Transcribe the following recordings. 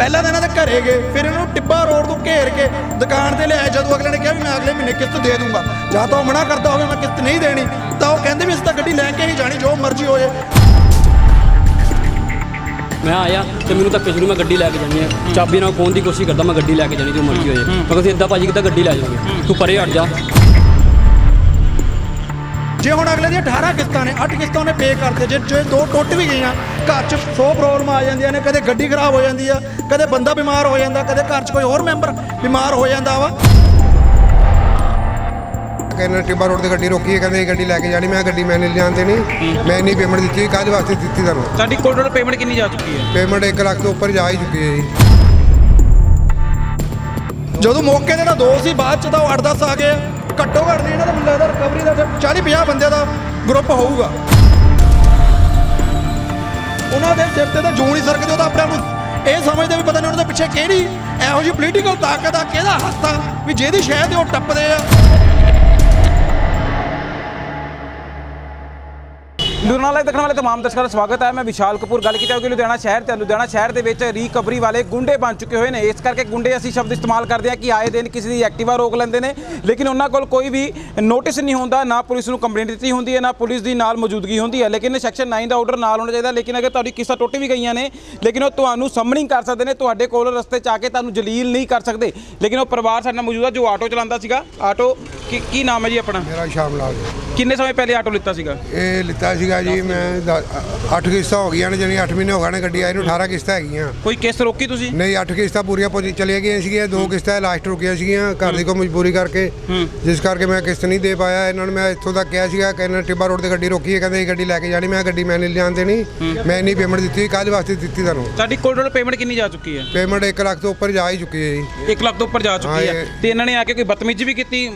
ਪਹਿਲਾਂ ਤਾਂ ਇਹਨਾਂ ਦੇ ਘਰੇ ਗਏ ਫਿਰ ਇਹਨਾਂ ਨੂੰ ਟਿੱਬਾ ਰੋਡ ਤੋਂ ਘੇਰ ਕੇ ਦੁਕਾਨ ਤੇ ਲਿਆਏ ਜਦੋਂ ਅਗਲੇ ਨੇ ਕਿਹਾ ਵੀ ਮੈਂ ਅਗਲੇ ਮਹੀਨੇ ਕਿਸ਼ਤ ਦੇ ਦੂੰਗਾ। ਜਾਂ ਤਾਂ ਉਹ ਮਨਾ ਕਰਦਾ ਹੋਵੇ ਮੈਂ ਕਿਸ਼ਤ ਨਹੀਂ ਦੇਣੀ ਤਾਂ ਉਹ ਕਹਿੰਦੇ ਵੀ ਅਸੀਂ ਤਾਂ ਗੱਡੀ ਲੈ ਕੇ ਹੀ ਜਾਣੀ ਜੋ ਮਰਜ਼ੀ ਹੋ ਜਾਏ ਮੈਂ ਆਇਆ ਤੇ ਮੈਨੂੰ ਧੱਕੇ ਸ਼ੁਰੂ ਮੈਂ ਗੱਡੀ ਲੈ ਕੇ ਜਾਣੀ ਹੈ ਚਾਬੀ ਨਾਲ ਖੋਹਣ ਦੀ ਕੋਸ਼ਿਸ਼ ਕਰਦਾ ਮੈਂ ਗੱਡੀ ਲੈ ਕੇ ਜਾਣੀ ਜੋ ਮਰਜ਼ੀ ਹੋ ਜਾਏ ਮੈਂ ਕਿਹਾ ਤੁਸੀਂ ਇਦਾਂ ਭਾਜੀ ਕਿੱਦਾਂ ਗੱਡੀ ਲੈ ਜਾਓਗੇ? ਤੂੰ ਪਰੇ ਹਟ ਜਾ। ਜੇ ਹੁਣ ਅਗਲੇ ਦੀਆਂ 18 ਕਿਸ਼ਤਾਂ ਨੇ 8 ਕਿਸ਼ਤਾਂ ਉਹਨੇ ਪੇ ਕਰਤੇ ਜੇ ਜੇ ਦੋ ਟੁੱਟ ਵੀ ਗਈਆਂ ਘਰ 'ਚ 100 ਪ੍ਰੋਬਲਮ ਆ ਜਾਂਦੀਆਂ ਨੇ ਕਦੇ ਗੱਡੀ ਖਰਾਬ ਹੋ ਜਾਂਦੀ ਆ ਕਦੇ ਬੰਦਾ ਬਿਮਾਰ ਹੋ ਜਾਂਦਾ ਕਦੇ ਘਰ 'ਚ ਕੋਈ ਹੋਰ ਮੈਂਬਰ ਬਿਮਾਰ ਹੋ ਜਾਂਦਾ ਵਾ। ਕਹਿੰਦੇ ਟਿੱਬਾ ਰੋਡ ਤੇ ਗੱਡੀ ਰੋਕੀ ਹੈ ਕਹਿੰਦੇ ਇਹ ਗੱਡੀ ਲੈ ਕੇ ਜਾਣੀ ਮੈਂ ਗੱਡੀ ਮੈਂ ਨਹੀਂ ਲਿਆਉਣ ਦੇਣੀ ਮੈਂ ਇੰਨੀ ਪੇਮੈਂਟ ਦਿੱਤੀ ਕਾਹਦੇ ਵਾਸਤੇ ਦਿੱਤੀ ਤੁਹਾਨੂੰ? ਸਾਡੀ ਟੋਟਲ ਪੇਮੈਂਟ ਕਿੰਨੀ ਜਾ ਚੁੱਕੀ ਹੈ? ਪੇਮੈਂਟ 1 ਲੱਖ ਤੋਂ ਉੱਪਰ ਜਾ ਹੀ ਚੁੱਕੀ ਹੈ ਜੀ। ਜਦੋਂ ਮੌਕੇ ਤੇ ਤਾਂ ਦੋ ਸੀ ਬਾਅਦ 'ਚ ਤਾਂ ਉਹ 8-10 ਆ ਗਏ ਘੱਟੋ ਘੱਟ ਨਹੀਂ, ਇਹਨਾਂ ਦਾ ਮੈਨੂੰ ਲੱਗਦਾ ਰਿਕਵਰੀ ਦਾ 40-50 ਬੰਦੇ ਦਾ ਗਰੁੱਪ ਹੋਊਗਾ। ਉਹਨਾਂ ਦੇ ਸਿਰ ਤੇ ਤਾਂ ਜੂੰ ਨਹੀਂ ਸਰਕਦੇ, ਉਹ ਤਾਂ ਆਪਣੇ ਆਪ ਨੂੰ ਇਹ ਸਮਝਦੇ ਵੀ ਪਤਾ ਨਹੀਂ ਉਹਨਾਂ ਦੇ ਪਿੱਛੇ ਕਿਹੜੀ ਇਹੋ ਜਿਹੀ ਪੋਲੀਟੀਕਲ ਤਾਕਤ ਆ, ਕਿਹਦਾ ਹੱਥ ਆ, ਵੀ ਜਿਹਦੀ ਸ਼ਹਿ ਤੇ ਉਹ ਟੱਪਦੇ ਆ। ਲੁਧਿਆਣਾ ਲਾਈਵ ਦੇਖਣ ਵਾਲੇ ਤਮਾਮ ਦਰਸ਼ਕਾਂ ਦਾ ਸਵਾਗਤ ਹੈ। ਮੈਂ ਵਿਸ਼ਾਲ ਕਪੂਰ ਗੱਲ ਕੀਤੀ ਹੈ ਲੁਧਿਆਣਾ ਸ਼ਹਿਰ ਤੇ ਲੁਧਿਆਣਾ ਸ਼ਹਿਰ ਦੇ ਵਿੱਚ ਰੀਕਵਰੀ ਵਾਲੇ ਗੁੰਡੇ ਬਣ ਚੁੱਕੇ ਹੋਏ ਨੇ। ਇਸ ਕਰਕੇ ਗੁੰਡੇ ਅਸੀਂ ਸ਼ਬਦ ਇਸਤੇਮਾਲ ਕਰਦੇ ਹਾਂ ਕਿ ਆਏ ਦਿਨ ਕਿਸੇ ਦੀ ਐਕਟਿਵਾ ਰੋਕ ਲੈਂਦੇ ਨੇ। ਲੇਕਿਨ ਉਹਨਾਂ ਕੋਲ ਕੋਈ ਵੀ ਨੋਟਿਸ ਨਹੀਂ ਹੁੰਦਾ, ਨਾ ਪੁਲਿਸ ਨੂੰ ਕੰਪਲੇਂਟ ਦਿੱਤੀ ਹੁੰਦੀ ਹੈ, ਨਾ ਪੁਲਿਸ ਦੀ ਨਾਲ ਮੌਜੂਦਗੀ ਹੁੰਦੀ ਹੈ। ਲੇਕਿਨ ਸੈਕਸ਼ਨ 9 ਦਾ ਆਰਡਰ ਨਾਲ ਹੋਣਾ ਚਾਹੀਦਾ। ਲੇਕਿਨ ਅਗਰ ਤੁਹਾਡੀ ਕਿਸਾ ਟੁੱਟ ਵੀ ਗਈਆਂ ਨੇ, ਲੇਕਿਨ ਉਹ ਤੁਹਾਨੂੰ ਸਮਨਿੰਗ ਕਰ ਸਕਦੇ ਨੇ, ਤੁਹਾਡੇ ਕੋਲ ਰਸਤੇ 'ਚ ਆ ਕੇ ਤੁਹਾਨੂੰ ਜਲੀਲ ਨਹੀਂ ਕਰ ਸਕਦੇ। ਲੇਕਿਨ ਉਹ ਪਰਿਵਾਰ ਸਾਡੇ ਨਾਲ ਮੌਜੂਦਾ ਜੋ ਆਟੋ ਚਲਾਉਂਦਾ ਸੀਗਾ। ਆਟੋ ਕੀ ਕੀ ਨਾਮ ਹੈ ਜੀ ਆਪਣਾ? ਮੇਰਾ ਸ਼ਾਮ ਲਾਲ। ਜੀ। ਕਿੰਨੇ ਸਮੇਂ ਪਹਿਲੇ ਆਟੋ ਲਿੱਤਾ ਸੀਗਾ? ਇਹ ਲਿੱਤਾ ਸੀਗਾ ਜੀ ਮੈਂ 8 ਕਿਸ਼ਤਾਂ ਹੋ ਗਈਆਂ ਨੇ ਜਾਣੀ 8 ਮਹੀਨੇ ਹੋ ਗਏ ਨੇ ਗੱਡੀ ਆਈ ਨੂੰ 18 ਕਿਸ਼ਤਾਂ ਹੈਗੀਆਂ। ਕੋਈ ਕਿਸ ਰੋਕੀ ਤੁਸੀਂ? ਨਹੀਂ 8 ਕਿਸ਼ਤਾਂ ਪੂਰੀਆਂ ਪੂਰੀ ਚਲੀਆਂ ਗਈਆਂ ਸੀਗੀਆਂ ਦੋ ਕਿਸ਼ਤਾਂ ਲਾਸਟ ਰੁਕੀਆਂ ਸੀਗੀਆਂ ਘਰ ਦੀ ਕੋਈ ਮਜਬੂਰੀ ਕਰਕੇ। ਜਿਸ ਕਰਕੇ ਮੈਂ ਕਿਸ਼ਤ ਨਹੀਂ ਦੇ ਪਾਇਆ ਇਹਨਾਂ ਨੂੰ ਮੈਂ ਇੱਥੋਂ ਤੱਕ ਕਿਹਾ ਸੀਗਾ ਕਿ ਇਹਨਾਂ ਟਿੱਬਾ ਰੋਡ ਤੇ ਗੱਡੀ ਰੋਕੀ ਹੈ ਕਹਿੰਦੇ ਇਹ ਗੱਡੀ ਲੈ ਕੇ ਜਾਣੀ ਮੈਂ ਗੱਡੀ ਮੈਂ ਨਹੀਂ ਲਿਆਉਣ ਦੇਣੀ ਮੈਂ ਇੰਨੀ ਪੇਮੈਂਟ ਦਿੱਤੀ ਕਾਹਦੇ ਵਾਸਤੇ ਦਿੱਤੀ ਤੁਹਾਨੂੰ। ਸਾਡੀ ਟੋਟਲ ਪੇਮੈਂਟ ਕਿੰਨੀ ਜਾ ਚੁੱਕੀ ਹੈ? ਪੇਮੈਂਟ 1 ਲੱਖ ਤੋਂ ਉੱਪਰ ਜਾ ਹੀ ਚੁੱਕੀ ਹੈ ਜੀ। 1 ਲੱਖ ਤੋਂ ਉੱਪਰ ਜਾ ਹਾਂ, ਚੁੱਕੀ ਹੈ। ਇਹ- ਤੇ ਇਹਨਾਂ ਨੇ ਆ ਕੇ ਕੋਈ ਬਦਤਮੀਜ਼ੀ ਵੀ ਕੀਤੀ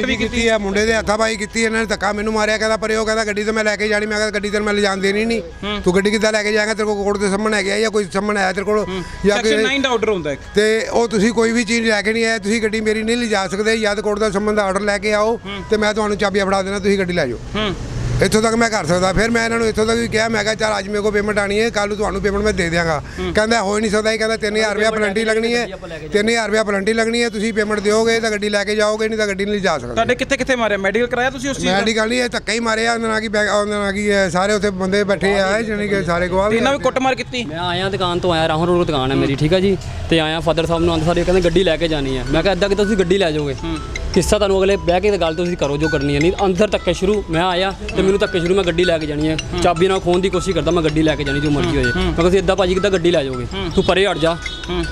ਮਾਰਕੁੱਟ ਵੀ ਕੀਤੀ ਆ ਮੁੰਡੇ ਦੇ ਹੱਥਾਂ ਪਾਈ ਕੀਤੀ ਇਹਨਾਂ ਨੇ ਧੱਕਾ ਮੈਨੂੰ ਮਾਰਿਆ ਕਹਿੰਦਾ ਪਰੇ ਉਹ ਕਹਿੰਦਾ ਗੱਡੀ ਤੇ ਮੈਂ ਲੈ ਕੇ ਜਾਣੀ ਮੈਂ ਕਹਿੰਦਾ ਗੱਡੀ ਤੇ ਮੈਂ ਲਿਜਾਣ ਦੇਣੀ ਨਹੀਂ। ਤੂੰ ਗੱਡੀ ਕਿੱਦਾਂ ਲੈ ਕੇ ਜਾਏਗਾ? ਤੇਰੇ ਕੋਲ ਕੋਰਟ ਦੇ ਸਾਹਮਣੇ ਹੈਗਾ ਜਾਂ ਕੋਈ ਸਾਹਮਣੇ ਆਇਆ ਤੇਰੇ ਕੋਲ? ਜਾਂ ਸੈਕਸ਼ਨ ਕੋਈ 9 ਦਾ ਆਰਡਰ ਹੁੰਦਾ ਇੱਕ। ਤੇ ਉਹ ਤੁਸੀਂ ਕੋਈ ਵੀ ਚੀਜ਼ ਲੈ ਕੇ ਨਹੀਂ ਆਏ ਤੁਸੀਂ ਗੱਡੀ ਮੇਰੀ ਨਹੀਂ ਲਿਜਾ ਸਕਦੇ ਜਾਂ ਕੋਰਟ ਦਾ ਸੰਬੰਧ ਆਰਡਰ ਲੈ ਕੇ ਆਓ ਤੇ ਮੈਂ ਤੁਹਾਨੂੰ ਚਾਬੀਆਂ ਫੜਾ ਦੇਣਾ ਤੁਸੀਂ ਗੱਡੀ ਲੈ ਜਾਓ। ਇੱਥੋਂ ਤੱਕ ਮੈਂ ਕਰ ਸਕਦਾ ਫਿਰ ਮੈਂ ਇਹਨਾਂ ਨੂੰ ਇੱਥੋਂ ਤੱਕ ਵੀ ਕਿਹਾ ਮੈਂ ਕਿਹਾ ਚੱਲ ਅੱਜ ਮੇਰੇ ਕੋਲ ਪੇਮੈਂਟ ਆਣੀ ਹੈ ਕੱਲ ਨੂੰ ਤੁਹਾਨੂੰ ਪੇਮੈਂਟ ਮੈਂ ਦੇ ਦਿਆਂਗਾ। ਕਹਿੰਦਾ ਹੋ ਹੀ ਨਹੀਂ ਸਕਦਾ ਇਹ ਕਹਿੰਦਾ 3000 ਰੁਪਇਆ ਪਲੰਟੀ ਲੱਗਣੀ ਹੈ 3000 ਰੁਪਇਆ ਪਲੰਟੀ ਲੱਗਣੀ ਹੈ ਤੁਸੀਂ ਪੇਮੈਂਟ ਦਿਓਗੇ ਤਾਂ ਗੱਡੀ ਲੈ ਕੇ ਜਾਓਗੇ ਨਹੀਂ ਤਾਂ ਗੱਡੀ ਨਹੀਂ ਲਿਜਾ ਸਕਦੇ। ਤੁਹਾਡੇ ਕਿੱਥੇ ਕਿੱਥੇ ਮਾਰਿਆ? ਮੈਡੀਕਲ ਕਰਾਇਆ ਤੁਸੀਂ ਉਸ ਚੀਜ਼ ਦਾ? ਮੈਡੀਕਲ ਨਹੀਂ ਇਹ ਧੱਕਾ ਹੀ ਮਾਰਿਆ ਉਹਨਾਂ ਨਾਲ ਕੀ ਬੈਗ ਉਹਨਾਂ ਨਾਲ ਕੀ ਹੈ, ਸਾਰੇ ਉੱਥੇ ਬੰਦੇ ਬੈਠੇ ਆ ਜਾਣੀ ਕਿ ਸਾਰੇ ਗਵਾਹ ਇਹਨਾਂ ਵੀ ਕੁੱਟਮਾਰ ਕੀਤੀ? ਮੈਂ ਆਇਆ ਦੁਕਾਨ ਤੋਂ ਆਇਆ ਰਾਹੋਂ ਰੋਡ ਦੁਕਾਨ ਹੈ ਮੇਰੀ ਠੀਕ ਹੈ ਜੀ? ਤੇ ਆਇਆ ਫਾਦਰ ਸਾਹਿਬ ਨੂੰ ਆਂਦੇ ਸਾਰੇ ਕਹਿੰਦੇ ਗੱਡੀ ਲੈ ਕੇ ਜਾਣੀ ਹੈ। ਮੈਂ ਕਿਹਾ ਇਦਾਂ ਕਿ ਤੁਸੀਂ ਗੱਡੀ ਲੈ ਜਾਓਗੇ? ਕਿੱਸਾ ਤੁਹਾਨੂੰ ਅਗਲੇ ਬਹਿ ਕੇ ਤੇ ਗੱਲ ਤੁਸੀਂ ਕਰੋ ਜੋ ਕਰਨੀ ਹੈ। ਨਹੀਂ ਅੰਦਰ ਧੱਕੇ ਸ਼ੁਰੂ ਮੈਂ ਆਇਆ ਤੇ ਮੈਨੂੰ ਧੱਕੇ ਸ਼ੁਰੂ ਮੈਂ ਗੱਡੀ ਲੈ ਕੇ ਜਾਣੀ ਹੈ। ਚਾਬੀ ਨਾਲ ਖੋਹਣ ਦੀ ਕੋਸ਼ਿਸ਼ ਕਰਦਾ ਮੈਂ ਗੱਡੀ ਲੈ ਕੇ ਜਾਣੀ ਜੋ ਮਰਜ਼ੀ ਹੋ। ਜਾਏ ਮੈਂ ਕਿਹਾ ਤੁਸੀਂ ਇਦਾਂ ਭਾਜੀ ਕਿੱਦਾਂ ਗੱਡੀ ਲੈ ਜਾਓਗੇ? ਤੂੰ ਪਰੇ ਹਟ ਜਾ।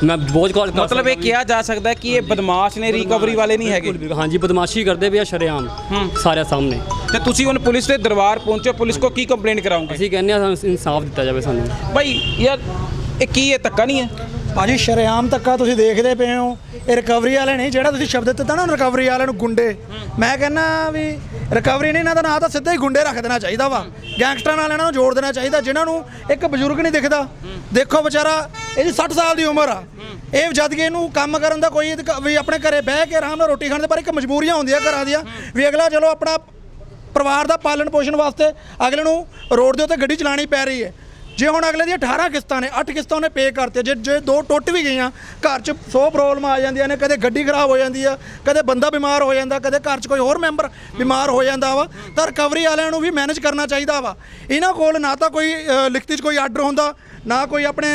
ਮੈਂ ਬਹੁਤ ਕਾਲ ਕਰ ਮਤਲਬ ਇਹ ਕਿਹਾ ਜਾ ਸਕਦਾ ਕਿ ਇਹ ਬਦਮਾਸ਼ ਨੇ ਰਿਕਵਰੀ ਵਾਲੇ ਨਹੀਂ ਹੈਗੇ। ਹਾਂਜੀ ਬਦਮਾਸ਼ੀ ਕਰਦੇ ਪਿਆ ਸ਼ਰੇਆਮ। ਸਾਰਿਆਂ ਸਾਹਮਣੇ। ਤੇ ਤੁਸੀਂ ਹੁਣ ਪੁਲਿਸ ਦੇ ਦਰਬਾਰ ਪਹੁੰਚੋ ਪੁਲਿਸ ਕੋ ਕੀ ਕੰਪਲੇਂਟ ਕਰਾਉਂਗੇ ਅਸੀਂ ਕਹਿੰਦੇ ਆ ਸਾਨੂੰ ਇਨਸਾਫ ਦਿੱਤਾ ਜਾਵੇ ਸਾਨੂੰ। ਭਾਈ ਯਾਰ ਇਹ ਕੀ ਹੈ? ਧੱਕਾ ਨਹੀਂ ਹੈ? ਭਾਜੀ ਸ਼ਰੇਆਮ ਤੱਕਾ ਤੁਸੀਂ ਦੇਖਦੇ ਪਏ ਹੋ। ਇਹ ਰਿਕਵਰੀ ਵਾਲੇ ਨਹੀਂ ਜਿਹੜਾ ਤੁਸੀਂ ਸ਼ਬਦ ਦਿੱਤਾ ਨਾ ਰਿਕਵਰੀ ਵਾਲਿਆਂ ਨੂੰ ਗੁੰਡੇ। ਮੈਂ ਕਹਿੰਦਾ ਵੀ ਰਿਕਵਰੀ ਨਹੀਂ, ਇਹਨਾਂ ਦਾ ਨਾਂ ਤਾਂ ਸਿੱਧਾ ਹੀ ਗੁੰਡੇ ਰੱਖ ਦੇਣਾ ਚਾਹੀਦਾ ਵਾ। ਗੈਂਗਸਟਰਾਂ ਨਾਲ ਇਹਨਾਂ ਨੂੰ ਜੋੜ ਦੇਣਾ ਚਾਹੀਦਾ, ਜਿਨ੍ਹਾਂ ਨੂੰ ਇੱਕ ਬਜ਼ੁਰਗ ਨਹੀਂ ਦਿਖਦਾ। ਦੇਖੋ ਵਿਚਾਰਾ ਇਹਦੀ 60 ਸਾਲ ਦੀ ਉਮਰ ਆ। ਇਹ ਜਦ ਕਿ ਇਹਨੂੰ ਕੰਮ ਕਰਨ ਦਾ ਕੋਈ ਵੀ ਆਪਣੇ ਘਰੇ ਬਹਿ ਕੇ ਆਰਾਮ ਨਾਲ ਰੋਟੀ ਖਾਣ ਦੇ ਪਰ ਇੱਕ ਮਜਬੂਰੀਆਂ ਹੁੰਦੀਆਂ ਘਰਾਂ ਦੀਆਂ। ਵੀ ਅਗਲਾ ਚਲੋ ਆਪਣਾ ਪਰਿਵਾਰ ਦਾ ਪਾਲਣ ਪੋਸ਼ਣ ਵਾਸਤੇ ਅਗਲੇ ਨੂੰ ਰੋਡ ਦੇ ਉੱਤੇ ਗੱਡੀ ਚਲਾਣੀ ਪੈ ਰਹੀ ਹੈ। ਜੇ ਹੁਣ ਅਗਲੇ ਦੀਆਂ 18 ਕਿਸ਼ਤਾਂ ਨੇ 8 ਕਿਸ਼ਤਾਂ ਉਹਨੇ ਪੇ ਕਰਤੇ ਜੇ ਜੇ ਦੋ ਟੁੱਟ ਵੀ ਗਈਆਂ ਘਰ 'ਚ 100 ਪ੍ਰੋਬਲਮ ਆ ਜਾਂਦੀਆਂ ਨੇ ਕਦੇ ਗੱਡੀ ਖਰਾਬ ਹੋ ਜਾਂਦੀ ਆ ਕਦੇ ਬੰਦਾ ਬਿਮਾਰ ਹੋ ਜਾਂਦਾ ਕਦੇ ਘਰ 'ਚ ਕੋਈ ਹੋਰ ਮੈਂਬਰ ਬਿਮਾਰ ਹੋ ਜਾਂਦਾ ਵਾ ਤਾਂ ਰਿਕਵਰੀ ਵਾਲਿਆਂ ਨੂੰ ਵੀ ਮੈਨੇਜ ਕਰਨਾ ਚਾਹੀਦਾ ਵਾ। ਇਹਨਾਂ ਕੋਲ ਨਾ ਤਾਂ ਕੋਈ ਲਿਖਤੀ 'ਚ ਕੋਈ ਆਰਡਰ ਹੁੰਦਾ ਨਾ ਕੋਈ ਆਪਣੇ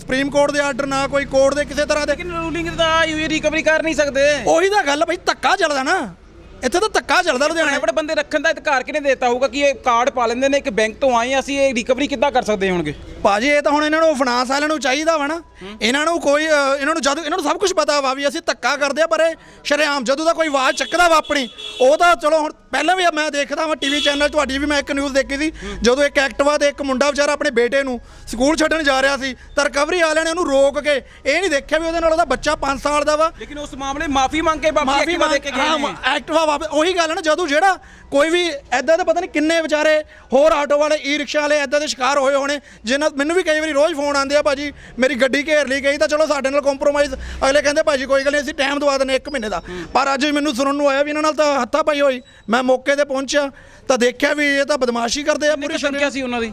ਸੁਪਰੀਮ ਕੋਰਟ ਦੇ ਆਰਡਰ ਨਾ ਕੋਈ ਕੋਰਟ ਦੇ ਕਿਸੇ ਤਰ੍ਹਾਂ ਦੇ। ਲੇਕਿਨ ਰੂਲਿੰਗ ਦਾ ਯੂ ਰਿਕਵਰੀ ਕਰ ਨਹੀਂ ਸਕਦੇ। ਉਹੀ ਤਾਂ ਗੱਲ ਬਈ ਧੱਕਾ ਚੱਲਦਾ ਨਾ। ਇੱਥੇ ਤਾਂ ਧੱਕਾ ਚੱਲਦਾ ਲੁਧਿਆਣੇ ਆਪਣੇ ਬੰਦੇ ਰੱਖਣ ਦਾ ਅਧਿਕਾਰ ਕਿਹਨੇ ਦਿੱਤਾ ਹੋਊਗਾ ਕਿ ਇਹ ਕਾਰਡ ਪਾ ਲੈਂਦੇ ਨੇ ਇੱਕ ਬੈਂਕ ਤੋਂ ਆਏ ਅਸੀਂ ਇਹ ਰਿਕਵਰੀ ਕਿੱਦਾਂ ਕਰ ਸਕਦੇ ਹੋਣਗੇ? ਭਾਜੀ ਇਹ ਤਾਂ ਹੁਣ ਇਹਨਾਂ ਨੂੰ ਫਾਈਨਾਂਸ ਵਾਲਿਆਂ ਨੂੰ ਚਾਹੀਦਾ ਵਾ ਨਾ। ਇਹਨਾਂ ਨੂੰ ਕੋਈ ਅ, ਇਹਨਾਂ ਨੂੰ ਜਦ ਇਹਨਾਂ ਨੂੰ ਸਭ ਕੁਝ ਪਤਾ ਵਾ ਵੀ ਅਸੀਂ ਧੱਕਾ ਕਰਦੇ ਆ ਪਰ ਇਹ ਸ਼ਰੇਆਮ ਜਦੋਂ ਦਾ ਕੋਈ ਆਵਾਜ਼ ਚੱਕਦਾ ਵਾ ਆਪਣੀ ਉਹ ਤਾਂ ਚਲੋ ਹੁਣ ਪਹਿਲਾਂ ਵੀ ਮੈਂ ਦੇਖਦਾ ਵਾਂ ਟੀਵੀ ਚੈਨਲ ਤੁਹਾਡੀ ਵੀ ਮੈਂ ਇੱਕ ਨਿਊਜ਼ ਦੇਖੀ ਸੀ ਜਦੋਂ ਇੱਕ ਐਕਟਿਵਾ ਤੇ ਇੱਕ ਮੁੰਡਾ ਵਿਚਾਰਾ ਆਪਣੇ ਬੇਟੇ ਨੂੰ ਸਕੂਲ ਛੱਡਣ ਜਾ ਰਿਹਾ ਸੀ ਤਾਂ ਰਿਕਵਰੀ ਵਾਲਿਆਂ ਨੇ ਉਹਨੂੰ ਰੋਕ ਕੇ ਇਹ ਨਹੀਂ ਦੇਖਿਆ ਵੀ ਉਹਦੇ ਨਾਲ ਉਹਦਾ ਬੱਚਾ 5 ਸਾਲ ਦਾ ਵਾ। ਲੇਕਿਨ ਉਸ ਮਾਮਲੇ ਮਾਫੀ ਮੰਗ ਕੇ ਵਾਪਸ ਐਕਟਿਵਾ ਦੇ ਕੇ ਗਏ ਹਾਂ ਨੇ। ਐਕਟਿਵਾ ਵਾਪਸ ਉਹੀ ਗੱਲ ਹੈ ਨਾ ਜਦੋਂ ਜਿਹੜਾ ਕੋਈ ਵੀ ਐਦਾਂ ਦੇ ਪਤਾ ਨਹੀਂ ਕਿੰਨੇ ਵਿਚਾਰੇ ਹੋਰ ਆਟੋ ਵਾਲੇ ਈ ਰਿਕਸ਼ਾ ਵਾਲੇ ਐਦਾਂ ਦੇ ਸ਼ਿਕਾਰ ਹੋਏ ਹੋਣੇ ਜਿਨ੍ਹਾਂ ਮੈਨੂੰ ਵੀ ਕਈ ਵਾਰੀ ਰੋਜ਼ ਫੋਨ ਆਉਂਦੇ ਆ ਭਾਜੀ ਮੇਰੀ ਗੱਡੀ ਘੇਰ ਲਈ ਗਈ ਤਾਂ ਚਲੋ ਸਾਡੇ ਨਾਲ ਕੰਪਰੋਮਾਈਜ਼ ਅਗਲੇ ਕਹਿੰਦੇ ਭਾਜੀ ਕੋਈ ਗੱਲ ਨਹੀਂ ਅਸੀਂ ਟਾਈਮ ਦਵਾ ਦਿੰਦੇ 1 ਮਹੀਨੇ ਦਾ। ਪਰ ਅੱਜ ਮੈਨੂੰ ਸੁਣਨ ਨੂੰ ਆਇਆ ਵੀ ਇਹਨਾਂ ਨਾਲ ਤਾਂ ਹੱਥਾ ਪਾਈ ਹੋਈ। ਮੈਂ ਮੌਕੇ ਤੇ ਪਹੁੰਚਿਆ ਤਾਂ ਦੇਖਿਆ ਵੀ ਇਹ ਤਾਂ ਬਦਮਾਸ਼ੀ ਕਰਦੇ ਆ ਪੂਰੀ ਸੰਖਿਆ ਸੀ ਉਹਨਾਂ ਦੀ?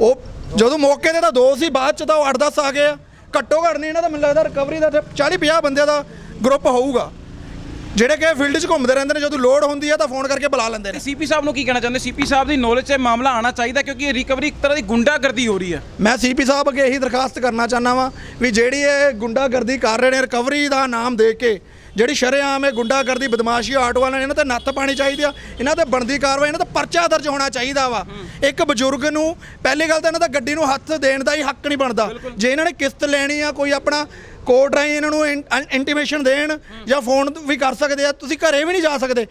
ਉਹ ਜਦੋਂ ਮੌਕੇ ਤੇ ਤਾਂ ਦੋ ਸੀ ਬਾਅਦ ਚ ਤਾਂ ਉਹ 8-10 ਆ ਗਏ ਆ। ਘੱਟੋ ਘੱਟ ਨਹੀਂ ਇਹਨਾਂ ਦਾ ਮੈਨੂੰ ਲੱਗਦਾ ਰਿਕਵਰੀ ਦਾ 40 50 ਬੰਦਿਆਂ ਦਾ ਗਰੁੱਪ ਹੋਊਗਾ। ਜਿਹੜੇ ਕਿ ਫੀਲਡ 'ਚ ਘੁੰਮਦੇ ਰਹਿੰਦੇ ਨੇ ਜਦੋਂ ਲੋਡ ਹੁੰਦੀ ਹੈ ਤਾਂ ਫੋਨ ਕਰਕੇ ਬੁਲਾ ਲੈਂਦੇ ਨੇ। ਸੀਪੀ ਸਾਹਿਬ ਨੂੰ ਕੀ ਕਹਿਣਾ ਚਾਹੁੰਦੇ? ਸੀਪੀ ਸਾਹਿਬ ਦੀ ਨੌਲੇਜ 'ਚ ਇਹ ਮਾਮਲਾ ਆਉਣਾ ਚਾਹੀਦਾ ਕਿਉਂਕਿ ਇਹ ਰਿਕਵਰੀ ਇੱਕ ਤਰ੍ਹਾਂ ਦੀ ਗੁੰਡਾਗਰਦੀ ਹੋ ਰਹੀ ਹੈ ਮੈਂ ਸੀਪੀ ਸਾਹਿਬ ਅੱਗੇ ਇਹੀ ਦਰਖਾਸਤ ਕਰਨਾ ਚਾਹੁੰਦਾ ਵਾਂ ਵੀ ਜਿਹੜੀ ਇਹ ਗੁੰਡਾਗਰਦੀ ਕਰ ਰਹੇ ਨੇ ਰਿਕਵਰੀ ਦਾ ਨਾਮ ਦੇ ਕੇ ਜਿਹੜੀ ਸ਼ਰੇਆਮ ਇਹ ਗੁੰਡਾਗਰਦੀ ਬਦਮਾਸ਼ੀ ਆਟੋ ਵਾਲਿਆਂ ਨੇ ਇਹਨਾਂ ਤੇ ਨੱਥ ਪਾਣੀ ਚਾਹੀਦੀ ਆ। ਇਹਨਾਂ ਤੇ ਬਣਦੀ ਕਾਰਵਾਈ ਇਹਨਾਂ ਤੇ ਪਰਚਾ ਦਰਜ ਹੋਣਾ ਚਾਹੀਦਾ ਵਾ। ਇੱਕ ਬਜ਼ੁਰਗ ਨੂੰ ਪਹਿਲੀ ਗੱਲ ਤਾਂ ਇਹਨਾਂ ਦਾ ਗੱਡੀ ਨੂੰ ਹੱਥ ਦੇਣ ਦਾ ਹੀ ਹੱਕ ਨਹੀਂ ਬਣਦਾ। ਜੇ ਇਹਨਾਂ ਨੇ ਕਿਸ਼ਤ ਲੈਣੀ ਆ ਕੋਈ ਆਪਣਾ ਕੋਰਟ ਰਾਹੀਂ ਇਹਨਾਂ ਨੂੰ ਇੰਟੀਮੇਸ਼ਨ ਦੇਣ ਜਾਂ ਫੋਨ ਵੀ ਕਰ ਸਕਦੇ ਆ। ਤੁਸੀਂ ਘਰੇ ਵੀ ਨਹੀਂ ਜਾ ਸਕਦੇ।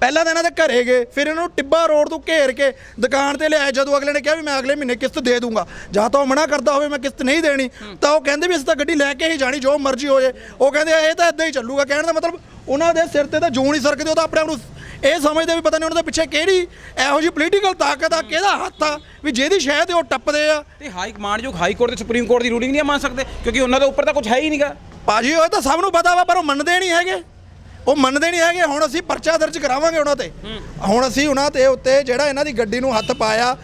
ਪਹਿਲਾਂ ਤਾਂ ਇਹਨਾਂ ਦੇ ਘਰੇ ਗਏ ਫਿਰ ਇਹਨਾਂ ਨੂੰ ਟਿੱਬਾ ਰੋਡ ਤੋਂ ਘੇਰ ਕੇ ਦੁਕਾਨ ਤੇ ਲਿਆਏ। ਜਦੋਂ ਅਗਲੇ ਨੇ ਕਿਹਾ ਵੀ ਮੈਂ ਅਗਲੇ ਮਹੀਨੇ ਕਿਸ਼ਤ ਦੇ ਦੂੰਗਾ ਜਾਂ ਤਾਂ ਉਹ ਮਨਾ ਕਰਦਾ ਹੋਵੇ ਮੈਂ ਕਿਸ਼ਤ ਨਹੀਂ ਦੇਣੀ ਤਾਂ ਉਹ ਕਹਿੰਦੇ ਵੀ ਅਸੀਂ ਤਾਂ ਗੱਡੀ ਲੈ ਕੇ ਹੀ ਜਾਣੀ ਜੋ ਮਰਜ਼ੀ ਹੋ ਜੇ ਉਹ ਕਹਿੰਦੇ ਇਹ ਤਾਂ ਇਦਾਂ ਹੀ ਚੱਲੂਗਾ। ਕਹਿਣ ਦਾ ਮਤਲਬ ਉਹਨਾਂ ਦੇ ਸਿਰ ਤੇ ਤਾਂ ਜੂੰ ਨਹੀਂ ਸਰਕਦੇ ਉਹ ਤਾਂ ਆਪਣੇ ਆਪ ਨੂੰ ਇਹ ਸਮਝਦੇ ਵੀ ਪਤਾ ਨਹੀਂ ਉਹਨਾਂ ਦੇ ਪਿੱਛੇ ਕਿਹੜੀ ਇਹੋ ਜਿਹੀ ਪੋਲੀਟੀਕਲ ਤਾਕਤ ਆ ਕਿਹਦਾ ਹੱਥ ਆ ਵੀ ਜਿਹਦੀ ਸ਼ਹਿ ਤੇ ਉਹ ਟੱਪਦੇ ਆ। ਤੇ ਹਾਈ ਕਮਾਂਡ ਜੋ ਹਾਈ ਕੋਰਟ ਤੇ ਸੁਪਰੀਮ ਕੋਰਟ ਦੀ ਰੂਲਿੰਗ ਨਹੀਂ ਮੰਨ ਸਕਦੇ ਕਿਉਂਕਿ ਉਹਨਾਂ ਦੇ ਉੱਪਰ ਤਾਂ ਕੁਝ ਹੈ ਹੀ ਨਹੀਂਗਾ ਭਾਜੀ ਉਹ ਤਾਂ ਸਭ ਨੂੰ ਪਤਾ ਵਾ ਪਰ ਉਹ ਮੰਨਦੇ ਨਹੀਂ ਹੈਗੇ। ਉਹ ਮੰਨਦੇ ਨਹੀਂ ਹੈਗੇ ਹੁਣ ਅਸੀਂ ਪਰਚਾ ਦਰਜ ਕਰਾਵਾਂਗੇ ਉਹਨਾਂ ਤੇ। ਹੁਣ ਅਸੀਂ ਉਹਨਾਂ ਤੇ ਉੱਤੇ ਜਿਹੜਾ ਇਹਨਾਂ ਦੀ ਗੱਡੀ ਨੂੰ ਹੱਥ ਪਾਇਆ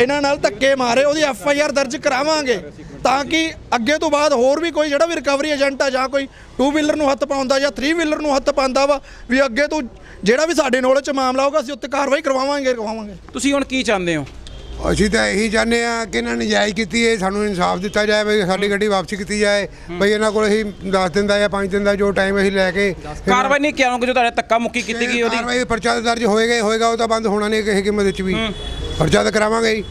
ਇਹਨਾਂ ਨਾਲ ਧੱਕੇ ਮਾਰੇ ਉਹਦੀ ਐਫ ਆਈ ਆਰ ਦਰਜ ਕਰਾਵਾਂਗੇ। ਤਾਂ ਕਿ ਅੱਗੇ ਤੋਂ ਬਾਅਦ ਹੋਰ ਵੀ ਕੋਈ ਜਿਹੜਾ ਵੀ ਰਿਕਵਰੀ ਏਜੰਟ ਆ ਜਾਂ ਕੋਈ 2 ਵੀਲਰ ਨੂੰ ਹੱਥ ਪਾਉਂਦਾ ਜਾਂ 3 ਵੀਲਰ ਨੂੰ ਹੱਥ ਪਾਉਂਦਾ ਵਾ ਵੀ ਅੱਗੇ ਤੋਂ ਜਿਹੜਾ ਵੀ ਸਾਡੇ ਨੌਲੇਜ ਚ ਮਾਮਲਾ ਹੋਊਗਾ ਅਸੀਂ ਉੱਤੇ ਕਾਰਵਾਈ ਕਰਵਾਵਾਂਗੇ ਕਰਵਾਵਾਂਗੇ ਤੁਸੀਂ ਹੁਣ ਕੀ ਚਾਹੁੰਦੇ ਹੋ? ਅਸੀਂ ਤਾਂ ਇਹੀ ਚਾਹੁੰਦੇ ਆ ਕਿ ਇਹਨਾਂ ਨੇ ਜਾਇਜ਼ ਕੀਤੀ ਹੈ ਸਾਨੂੰ ਇਨਸਾਫ ਦਿੱਤਾ ਜਾਏ ਬਈ ਸਾਡੀ ਗੱਡੀ ਵਾਪਸ ਕੀਤੀ ਜਾਏ ਬਈ ਇਹਨਾਂ ਕੋਲ ਅਸੀਂ 10 ਦਿਨ ਦਾ ਜਾਂ 5 ਦਿਨ ਦਾ ਜੋ ਟਾਈਮ ਅਸੀਂ ਲੈ ਕੇ ਕਾਰਵਾਈ ਨਹੀਂ ਕਿਉਂਕਿ ਜੋ ਤੁਹਾਡੇ ਧੱਕਾ ਮੁੱਕੀ ਕੀਤੀ ਗਈ ਉਹਦੀ। ਕਾਰਵਾਈ ਪਰਚਾ ਦਰਜ ਹੋਏਗਾ ਹੀ ਹੋਏਗਾ ਉਹ ਤਾਂ ਬੰਦ ਹੋਣਾ ਨਹੀਂ ਕਿਸੇ ਕੀਮਤ ਵਿੱਚ ਵੀ। ਪਰਚਾ ਤਾਂ ਕਰਾਵਾਂਗੇ ਹੀ।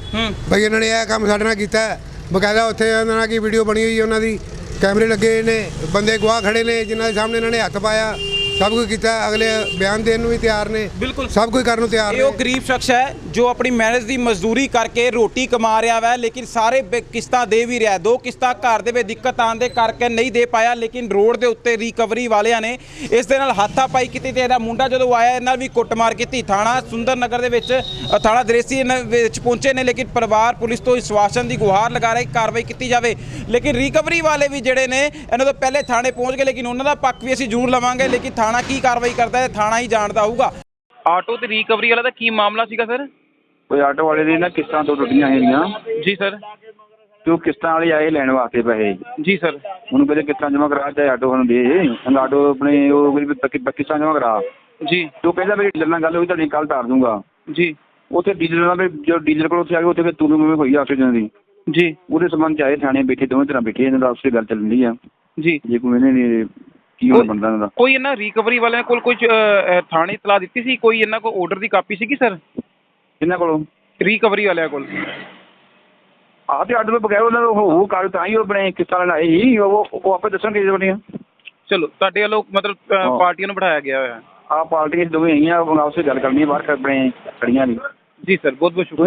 ਬਈ ਇਹਨਾਂ ਨੇ ਇਹ ਕੰਮ ਸਾਡੇ ਨਾਲ ਕੀਤਾ। ਬਕਾਇਦਾ ਉੱਥੇ ਇਹਨਾਂ ਨਾਲ ਕੀ ਵੀਡੀਓ ਬਣੀ ਹੋਈ ਉਹਨਾਂ ਦੀ ਕੈਮਰੇ ਲੱਗੇ ਹੋਏ ਨੇ, ਬੰਦੇ ਗਵਾਹ ਖੜੇ ਨੇ, ਜਿਨ੍ਹਾਂ ਦੇ ਸਾਹਮਣੇ ਇਹਨਾਂ ਨੇ ਹੱਥ ਪਾਇਆ। ਸਭ ਕੁਝ ਕੀਤਾ ਅਗਲੇ ਬਿਆਨ ਦੇਣ ਨੂੰ ਵੀ ਤਿਆਰ ਨੇ। ਬਿਲਕੁਲ। ਸਭ ਕੁਝ ਕਰਨ ਨੂੰ ਤਿਆਰ ਇਹ ਉਹ ਨੇ ਗਰੀਬ ਸ਼ਖਸ ਹੈ ਜੋ ਆਪਣੀ ਮਿਹਨਤ ਦੀ ਮਜ਼ਦੂਰੀ ਕਰਕੇ ਰੋਟੀ ਕਮਾ ਰਿਹਾ ਵੈ ਲੇਕਿਨ ਸਾਰੇ ਬੇ- ਕਿਸ਼ਤਾਂ ਦੇ ਵੀ ਰਿਹਾ। ਦੋ ਕਿਸ਼ਤਾਂ ਘਰ ਦੇ ਵਿੱਚ ਦਿੱਕਤ ਆਉਣ ਦੇ ਕਰਕੇ ਨਹੀਂ ਦੇ ਪਾਇਆ ਲੇਕਿਨ ਰੋਡ ਦੇ ਉੱਤੇ ਰਿਕਵਰੀ ਵਾਲਿਆਂ ਨੇ ਇਸ ਦੇ ਨਾਲ ਹਾਥਾਪਾਈ ਕੀਤੀ ਤੇ ਇਹਦਾ ਮੁੰਡਾ ਜਦੋਂ ਆਇਆ ਇਹਨਾਂ ਨਾਲ ਵੀ ਕੁੱਟਮਾਰ ਕੀਤੀ। ਥਾਣਾ ਸੁੰਦਰ ਨਗਰ ਦੇ ਵਿੱਚ ਅ, ਥਾਣਾ ਦ੍ਰੇਸੀ ਇਹਨਾਂ ਵਿੱਚ ਪਹੁੰਚੇ ਨੇ ਲੇਕਿਨ ਪਰਿਵਾਰ ਪੁਲਿਸ ਤੋਂ ਵਿਸ਼ਵਾਸਨ ਦੀ ਗੁਹਾਰ ਲਗਾ ਰਿਹਾ ਕਾਰਵਾਈ ਕੀਤੀ ਜਾਵੇ। ਲੇਕਿਨ ਰਿਕਵਰੀ ਵਾਲੇ ਵੀ ਜਿਹੜੇ ਨੇ ਇਹਨਾਂ ਤੋਂ ਪਹਿਲੇ ਥਾਣੇ ਪਹੁੰਚ ਗਏ ਲੇਕਿਨ ਉਹਨਾਂ ਦਾ ਪੱਖ ਵੀ ਅਸੀਂ ਜ਼ਰੂਰ ਲਵਾਂਗੇ ਲੇਕਿਨ ਥਾਣਾ ਕੀ ਕਾਰਵਾਈ ਕਰਦਾ ਹੈ ਥਾਣਾ ਹੀ ਜਾਣਦਾ ਹੋਊਗਾ। ਆਟੋ ਤੇ ਰਿਕਵਰੀ ਵਾਲਾ ਦਾ ਕੀ ਮਾਮਲਾ ਸੀਗਾ ਸਰ? ਕੋਈ ਆਟੋ ਵਾਲੇ ਦੀ ਨਾ ਕਿਸ਼ਤਾਂ ਤੋਂ ਟੁੱਟੀਆਂ ਹੈਗੀਆਂ। ਜੀ ਸਰ। ਤੇ ਉਹ ਕਿਸ਼ਤਾਂ ਵਾਲੇ ਆਏ ਲੈਣ ਵਾਸਤੇ ਪੈਸੇ। ਜੀ ਸਰ। ਉਹਨੂੰ ਕਹਿੰਦੇ ਕਿਸ਼ਤਾਂ ਜਮ੍ਹਾਂ ਕਰਾ ਚਾਹੇ ਆਟੋ ਨੂੰ ਦੇ। ਕਹਿੰਦਾ ਆਟੋ ਆਪਣੇ ਉਹ ਪੱਕੀ ਕਿਸ਼ਤਾਂ ਜਮ੍ਹਾਂ ਕਰਾ। ਜੀ। ਤੇ ਕਹਿੰਦਾ ਮੇਰੀ ਡੀਲਰ ਨਾਲ ਗੱਲ ਹੋਈ ਤੁਹਾਡੀ ਕੱਲ ਤਾਰ ਦੂੰਗਾ। ਜੀ। ਉੱਥੇ ਡੀਲਰ ਨਾਲ ਵੀ ਜੋ ਡੀਲਰ ਕੋਲ ਉੱਥੇ ਆ ਕੇ ਉੱਥੇ ਫਿਰ ਤੂੰ ਮੈਂ ਹੋਈ ਆਕਸੀਜਨ ਦੀ। ਜੀ। ਉਹਦੇ ਸੰਬੰਧ ਚ ਆਏ ਥਾਣੇ ਬੈਠੇ ਦੋਵੇਂ ਤਰ੍ਹਾਂ ਬੈਠੇ ਇਹਨਾਂ ਦਾ ਆਪਸੇ ਗੱਲ ਚੱਲਣ ਦੀ ਆ। ਜੀ। ਜੇ ਕੋਈ ਇਹਨੇ ਨਹੀਂ ਕੀ ਹੋਣਾ ਬੰਦਾ ਇਹਨਾਂ ਦਾ? ਕੋਈ ਇਹਨਾਂ ਰਿਕਵਰੀ ਵਾਲਿਆਂ ਕੋਲ ਕੋਈ ਥਾਣੇ ਇਤਲਾਹ ਦਿੱਤੀ ਸੀ? ਕੋਈ ਇਹਨਾਂ ਕੋਲ ਆਰਡਰ ਦੀ ਕਾਪੀ ਸੀਗੀ ਸਰ? ਇਹਨਾਂ ਕੋਲੋਂ? ਰਿਕਵਰੀ ਵਾਲਿਆਂ ਕੋਲ। ਆਹ ਤੇ ਆਟੋ ਬਗੈਰ ਉਹਨਾਂ ਨੂੰ ਉਹ ਕਾਰਡ ਤਾਂ ਹੀ ਉਹ ਆਪਣੇ ਕਿਸ਼ਤਾਂ ਵਾਲੇ ਆਏ ਸੀ ਉਹ ਉਹ ਆਪੇ ਦੱਸਣਗੇ ਜਿਹੜੇ ਬਣੀਆਂ ਚਲੋ ਤੁਹਾਡੇ ਵੱਲੋਂ ਮਤਲਬ ਅ, ਹਾਂ। ਪਾਰਟੀਆਂ ਨੂੰ ਬਿਠਾਇਆ ਗਿਆ ਹੋਇਆ। ਹੈ ਆਹ ਪਾਰਟੀਆਂ ਦੋਵੇਂ ਆਈਆਂ ਆਪਸੇ ਗੱਲ ਕਰਨੀ ਹੈ ਬਾਹਰ ਆਪਣੇ ਖੜੀਆਂ ਨਹੀਂ। ਜੀ ਸਰ ਬਹੁਤ ਬਹੁਤ ਸ਼ੁਕਰੀਆ।